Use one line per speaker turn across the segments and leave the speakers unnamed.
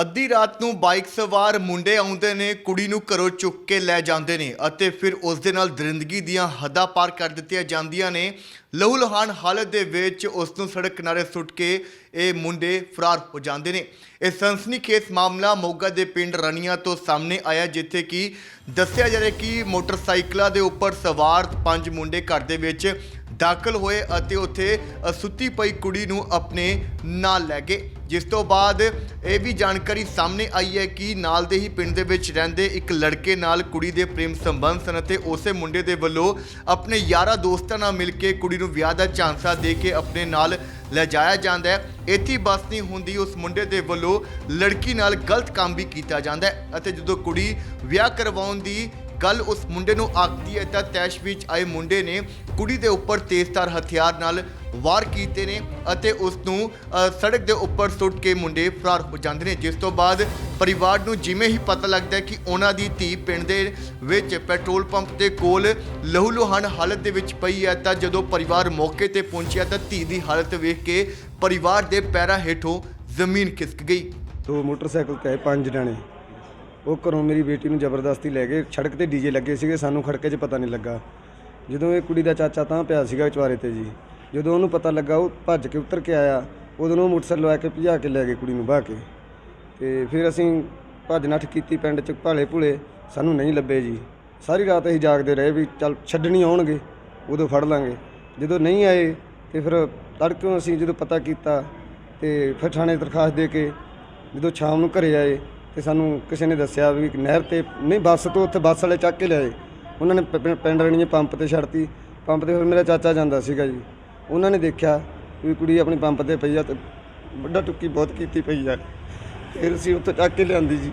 ਅੱਧੀ ਰਾਤ ਨੂੰ ਬਾਈਕ ਸਵਾਰ ਮੁੰਡੇ ਆਉਂਦੇ ਨੇ, ਕੁੜੀ ਨੂੰ ਘਰੋਂ ਚੁੱਕ ਕੇ ਲੈ ਜਾਂਦੇ ਨੇ ਅਤੇ ਫਿਰ ਉਸ ਦੇ ਨਾਲ ਦਰਿੰਦਗੀ ਦੀਆਂ ਹੱਦਾਂ ਪਾਰ ਕਰ ਦਿੱਤੀਆਂ ਜਾਂਦੀਆਂ ਨੇ। ਲਹੂ ਲਹਾਨ ਹਾਲਤ ਦੇ ਵਿੱਚ ਉਸ ਨੂੰ ਸੜਕ ਕਿਨਾਰੇ ਸੁੱਟ ਕੇ ਇਹ ਮੁੰਡੇ ਫਰਾਰ ਹੋ ਜਾਂਦੇ ਨੇ। ਇਹ ਸਨਸਨੀਖੇਜ਼ ਮਾਮਲਾ ਮੋਗਾ ਦੇ ਪਿੰਡ ਰਣੀਆਂ ਤੋਂ ਸਾਹਮਣੇ ਆਇਆ, ਜਿੱਥੇ ਕਿ ਦੱਸਿਆ ਜਾ ਰਿਹਾ ਕਿ ਮੋਟਰਸਾਈਕਲਾਂ ਦੇ ਉੱਪਰ ਸਵਾਰ ਪੰਜ ਮੁੰਡੇ ਘਰ ਦੇ ਵਿੱਚ ਦਾਖਲ ਹੋਏ ਅਤੇ ਉੱਥੇ ਸੁੱਤੀ ਪਈ ਕੁੜੀ ਨੂੰ ਆਪਣੇ ਨਾਲ ਲੈ ਗਏ। ਜਿਸ ਤੋਂ ਬਾਅਦ ਇਹ ਵੀ ਜਾਣਕਾਰੀ ਸਾਹਮਣੇ ਆਈ ਹੈ ਕਿ ਨਾਲ ਦੇ ਹੀ ਪਿੰਡ ਦੇ ਵਿੱਚ ਰਹਿੰਦੇ ਇੱਕ ਲੜਕੇ ਨਾਲ ਕੁੜੀ ਦੇ ਪ੍ਰੇਮ ਸੰਬੰਧ ਸਨ ਅਤੇ ਉਸੇ ਮੁੰਡੇ ਦੇ ਵੱਲੋਂ ਆਪਣੇ ਯਾਰਾਂ ਦੋਸਤਾਂ ਨਾਲ ਮਿਲ ਕੇ ਕੁੜੀ ਨੂੰ ਵਿਆਹ ਦਾ ਝਾਂਸਾ ਦੇ ਕੇ ਆਪਣੇ ਨਾਲ ਲੈ ਜਾਇਆ ਜਾਂਦਾ ਹੈ। ਇੱਥੇ ਹੀ ਬਸ ਨਹੀਂ ਹੁੰਦੀ, ਉਸ ਮੁੰਡੇ ਦੇ ਵੱਲੋਂ ਲੜਕੀ ਨਾਲ ਗਲਤ ਕੰਮ ਵੀ ਕੀਤਾ ਜਾਂਦਾ ਹੈ ਅਤੇ ਜਦੋਂ ਕੁੜੀ ਵਿਆਹ ਕਰਵਾਉਣ ਦੀ ਗੱਲ ਉਸ ਮੁੰਡੇ ਨੂੰ ਆਖਦੀ ਹੈ ਤਾਂ ਤੈਸ਼ ਵਿੱਚ ਆਏ ਮੁੰਡੇ ਨੇ ਕੁੜੀ ਦੇ ਉੱਪਰ ਤੇਜ਼ਧਾਰ ਹਥਿਆਰ ਨਾਲ ਵਾਰ ਕੀਤੇ ਨੇ ਅਤੇ ਉਸ ਨੂੰ ਸੜਕ ਦੇ ਉੱਪਰ ਸੁੱਟ ਕੇ ਮੁੰਡੇ ਫਰਾਰ ਹੋ ਜਾਂਦੇ ਨੇ। ਜਿਸ ਤੋਂ ਬਾਅਦ ਪਰਿਵਾਰ ਨੂੰ ਜਿਵੇਂ ਹੀ ਪਤਾ ਲੱਗਦਾ ਹੈ ਕਿ ਉਹਨਾਂ ਦੀ ਧੀ ਪਿੰਡ ਦੇ ਵਿੱਚ ਪੈਟਰੋਲ ਪੰਪ ਦੇ ਕੋਲ ਲਹੂ ਲੁਹਾਨ ਹਾਲਤ ਦੇ ਵਿੱਚ ਪਈ ਹੈ ਤਾਂ ਜਦੋਂ ਪਰਿਵਾਰ ਮੌਕੇ ਤੇ ਪਹੁੰਚਿਆ ਤਾਂ ਧੀ ਦੀ ਹਾਲਤ ਵੇਖ ਕੇ ਪਰਿਵਾਰ ਦੇ ਪੈਰਾਂ ਹੇਠੋਂ ਜ਼ਮੀਨ ਖਿਸਕ ਗਈ।
ਦੋ ਮੋਟਰਸਾਈਕਲ ਤੇ ਪੰਜ ਜਣੇ। ਉਹ ਘਰੋਂ ਮੇਰੀ ਬੇਟੀ ਨੂੰ ਜ਼ਬਰਦਸਤੀ ਲੈ ਗਏ ਸੜਕ ਤੇ ਡੀਜੇ ਲੱਗੇ ਸੀਗੇ, ਸਾਨੂੰ ਖੜਕੇ 'ਚ ਪਤਾ ਨਹੀਂ ਲੱਗਾ। ਜਦੋਂ ਇਹ ਕੁੜੀ ਦਾ ਚਾਚਾ ਤਾਂ ਪਿਆ ਸੀਗਾ ਚਵਾਰੇ ਤੇ ਜੀ। ਜਦੋਂ ਉਹਨੂੰ ਪਤਾ ਲੱਗਾ, ਉਹ ਭੱਜ ਕੇ ਉਤਰ ਕੇ ਆਇਆ। ਉਦੋਂ ਉਹ ਮੋਟਰਸਾਈਕਲ ਲਵਾ ਕੇ ਭਜਾ ਕੇ ਲੈ ਗਏ ਕੁੜੀ ਨੂੰ ਬਾਹ ਕੇ। ਤੇ ਫਿਰ ਅਸੀਂ ਭੱਜ ਨੱਠ ਕੀਤੀ ਪਿੰਡ 'ਚ ਭਾਲੇ ਭੁਲੇ, ਸਾਨੂੰ ਨਹੀਂ ਲੱਭੇ ਜੀ। ਸਾਰੀ ਰਾਤ ਅਸੀਂ ਜਾਗਦੇ ਰਹੇ ਵੀ ਚੱਲ ਛੱਡਣੀ ਆਉਣਗੇ, ਉਦੋਂ ਫੜ ਲਾਂਗੇ। ਜਦੋਂ ਨਹੀਂ ਆਏ, ਤੇ ਫਿਰ ਤੜਕਿਓਂ ਅਸੀਂ ਜਦੋਂ ਪਤਾ ਕੀਤਾ, ਤੇ ਫਿਰ ਥਾਣੇ ਦਰਖਾਸਤ ਦੇ ਕੇ ਜਦੋਂ ਸ਼ਾਮ ਨੂੰ ਘਰੇ ਆਏ ਤੇ ਸਾਨੂੰ ਕਿਸੇ ਨੇ ਦੱਸਿਆ ਵੀ ਇੱਕ ਨਹਿਰ ਤੇ ਨਹੀਂ ਬੱਸ ਤੋਂ ਉੱਥੇ ਬੱਸ ਵਾਲੇ ਚੱਕ ਕੇ ਲਿਆਏ। ਉਹਨਾਂ ਨੇ ਪ- ਪਿੰ- ਪਿੰਡ ਰਣੀਏ ਪੰਪ ਤੇ ਛੱਡਤੀ। ਪੰਪ ਤੇ ਫਿਰ ਮੇਰਾ ਚਾਚਾ ਜਾਂਦਾ ਸੀਗਾ ਜੀ। ਉਹਨਾਂ ਨੇ ਦੇਖਿਆ ਵੀ ਕੁੜੀ ਆਪਣੀ ਪੰਪ ਤੇ ਪਈ ਆ ਤੇ ਵੱਡਾ ਟੁੱਕੀ ਬਹੁਤ ਕੀਤੀ ਪਈ ਆ। ਫਿਰ ਅਸੀਂ ਉੱਥੇ ਚੱਕ ਕੇ ਲਿਆਂਦੀ ਜੀ।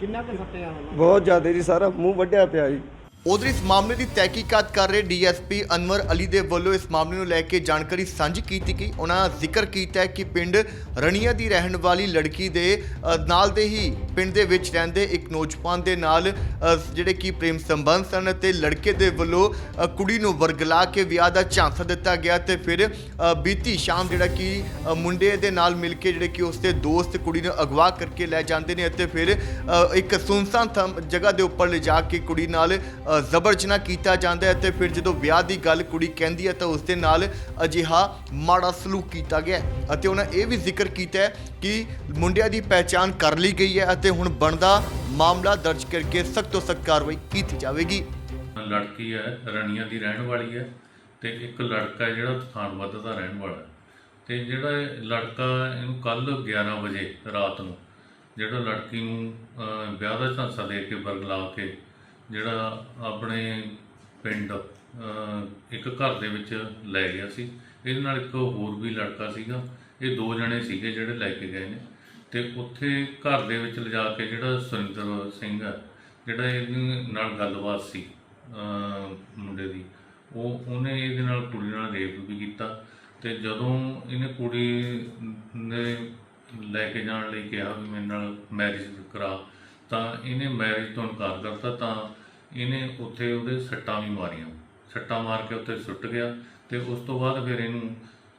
ਕਿੰਨਾ ਕੁ ਫੱਟਿਆ ਹੋਣਾ
ਬਹੁਤ ਜ਼ਿਆਦਾ ਜੀ ਸਾਰਾ ਮੂੰਹ ਵੱਢਿਆ ਪਿਆ ਜੀ।
ਉਧਰ ਇਸ ਮਾਮਲੇ ਦੀ ਤਹਿਕੀਕਾਤ ਕਰ ਰਹੇ ਡੀਐਸਪੀ ਅਨਵਰ ਅਲੀ ਦੇ ਵੱਲੋਂ ਇਸ ਮਾਮਲੇ ਨੂੰ ਲੈ ਕੇ ਜਾਣਕਾਰੀ ਸਾਂਝੀ ਕੀਤੀ ਗਈ। ਉਹਨਾਂ ਜ਼ਿਕਰ ਕੀਤਾ ਹੈ ਕਿ ਪਿੰਡ ਰਣੀਆਂ ਦੀ ਰਹਿਣ ਵਾਲੀ ਲੜਕੀ ਦੇ ਅ, ਨਾਲ ਦੇ ਹੀ ਪਿੰਡ ਦੇ ਵਿੱਚ ਰਹਿੰਦੇ ਇੱਕ ਨੌਜਵਾਨ ਦੇ ਨਾਲ ਅ, ਜਿਹੜੇ ਕਿ ਪ੍ਰੇਮ ਸੰਬੰਧ ਸਨ ਤੇ ਲੜਕੇ ਦੇ ਵੱਲੋਂ ਅ, ਕੁੜੀ ਨੂੰ ਵਰਗਲਾ ਕੇ ਵਿਆਹ ਦਾ ਝਾਂਸਾ ਦਿੱਤਾ ਗਿਆ ਤੇ ਫਿਰ ਅ, ਬੀਤੀ ਸ਼ਾਮ ਜਿਹੜਾ ਕਿ ਅ, ਮੁੰਡੇ ਦੇ ਨਾਲ ਮਿਲ ਕੇ ਜਿਹੜੇ ਕਿ ਉਸਦੇ ਦੋਸਤ ਕੁੜੀ ਨੂੰ ਅਗਵਾ ਕਰਕੇ ਲੈ ਜਾਂਦੇ ਨੇ ਅਤੇ ਫਿਰ ਅ, ਇੱਕ ਸੁਨਸਾਨ ਥਾਂ ਜਗ੍ਹਾ ਦੇ ਉੱਪਰ ਲਿਜਾ ਕੇ ਕੁੜੀ ਨਾਲ ਅ, ਜ਼ਬਰ ਜਨਾਹ ਕੀਤਾ ਜਾਂਦਾ ਹੈ ਤੇ ਫਿਰ ਜਦੋਂ ਵਿਆਹ ਦੀ ਗੱਲ ਕੁੜੀ ਕਹਿੰਦੀ ਹੈ ਤਾਂ ਉਸ ਦੇ ਨਾਲ ਅਜਿਹਾ ਮਾੜਾ ਸਲੂਕ ਕੀਤਾ ਗਿਆ ਅਤੇ ਉਹਨਾਂ ਇਹ ਵੀ ਜ਼ਿਕਰ ਕੀਤਾ ਹੈ ਕਿ ਮੁੰਡਿਆਂ ਦੀ ਪਹਿਚਾਣ ਕਰ ਲਈ ਗਈ ਹੈ ਅਤੇ ਹੁਣ ਬਣਦਾ ਮਾਮਲਾ ਦਰਜ ਕਰਕੇ ਸਖਤ ਤੋਂ ਸਖਤ ਕਾਰਵਾਈ ਕੀਤੀ ਜਾਵੇਗੀ।
ਲੜਕੀ ਹੈ, ਰਣੀਆਂ ਦੀ ਰਹਿਣ ਵਾਲੀ ਹੈ ਤੇ ਇੱਕ ਲੜਕਾ ਜਿਹੜਾ ਤੂਫਾਨਵੱਧ ਦਾ ਰਹਿਣ ਵਾਲਾ ਹੈ। ਤੇ ਜਿਹੜਾ ਲੜਕਾ ਇਹਨੂੰ ਕੱਲ 11 ਵਜੇ ਰਾਤ ਨੂੰ ਜਿਹੜਾ ਲੜਕੀ ਨੂੰ ਵਿਆਹ ਦਾ ਝਾਂਸਾ ਦੇ ਕੇ ਬਰਗਲਾ ਕੇ ਜਿਹੜਾ ਆਪਣੇ ਪਿੰਡ ਇੱਕ ਘਰ ਦੇ ਵਿੱਚ ਲੈ ਗਿਆ ਸੀ। ਇਹਦੇ ਨਾਲ ਇੱਕ ਹੋਰ ਵੀ ਲੜਕਾ ਸੀਗਾ। ਇਹ ਦੋ ਜਣੇ ਸੀਗੇ ਜਿਹੜੇ ਲੈ ਕੇ ਗਏ ਨੇ। ਤੇ ਉੱਥੇ ਘਰ ਦੇ ਵਿੱਚ ਲਿਜਾ ਕੇ ਜਿਹੜਾ ਸੁਰਿੰਦਰ ਸਿੰਘ ਹੈ ਜਿਹੜਾ ਇਹਦੇ ਨਾਲ ਗੱਲਬਾਤ ਸੀ ਮੁੰਡੇ ਦੀ, ਉਹ, ਉਹਨੇ ਇਹਦੇ ਨਾਲ ਕੁੜੀ ਨਾਲ ਰੇਪ ਵੀ ਕੀਤਾ। ਤੇ ਜਦੋਂ ਇਹਨੇ ਕੁੜੀ ਨੇ ਲੈ ਕੇ ਜਾਣ ਲਈ ਕਿਹਾ ਵੀ ਮੇਰੇ ਨਾਲ ਮੈਰਿਜ ਕਰਾ ਤਾਂ ਇਹਨੇ ਮੈਰਿਜ ਤੋਂ ਇਨਕਾਰ ਕਰਤਾ, ਤਾਂ ਇਹਨੇ ਉੱਥੇ ਉਹਦੇ ਸੱਟਾਂ ਵੀ ਮਾਰੀਆਂ। ਸੱਟਾਂ ਮਾਰ ਕੇ ਉੱਥੇ ਸੁੱਟ ਗਿਆ ਤੇ ਉਸ ਤੋਂ ਬਾਅਦ ਫਿਰ ਇਹਨੂੰ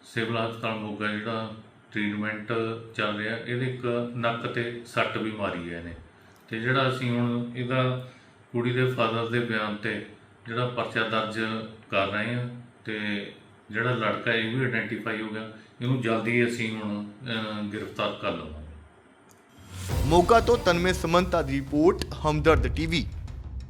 ਸਿਵਲ ਹਸਪਤਾਲ ਮੋਗਾ ਜਿਹੜਾ ਟ੍ਰੀਟਮੈਂਟ ਚੱਲ ਰਿਹਾ, ਇਹਦੇ ਇੱਕ ਨੱਕ ਤੇ ਸੱਟ ਵੀ ਮਾਰੀ ਹੈ ਇਹਨੇ। ਤੇ ਜਿਹੜਾ ਅਸੀਂ ਹੁਣ ਇਹਦਾ ਕੁੜੀ ਦੇ ਫਾਦਰ ਦੇ ਬਿਆਨ ਤੇ ਜਿਹੜਾ ਪਰਚਾ ਦਰਜ ਕਰ ਰਹੇ ਹਾਂ ਤੇ ਜਿਹੜਾ ਲੜਕਾ ਇਹ ਵੀ ਆਇਡੈਂਟੀਫਾਈ ਹੋ ਗਿਆ, ਇਹਨੂੰ ਜਲਦੀ ਅਸੀਂ ਹੁਣ ਗ੍ਰਿਫਤਾਰ ਕਰ ਲਵਾਂਗੇ।
ਮੋਗਾ ਤੋਂ ਤਨਮੇ ਸਮੰਤਾ ਦੀ ਰਿਪੋਰਟ ਹਮਦਰਦ ਟੀਵੀ।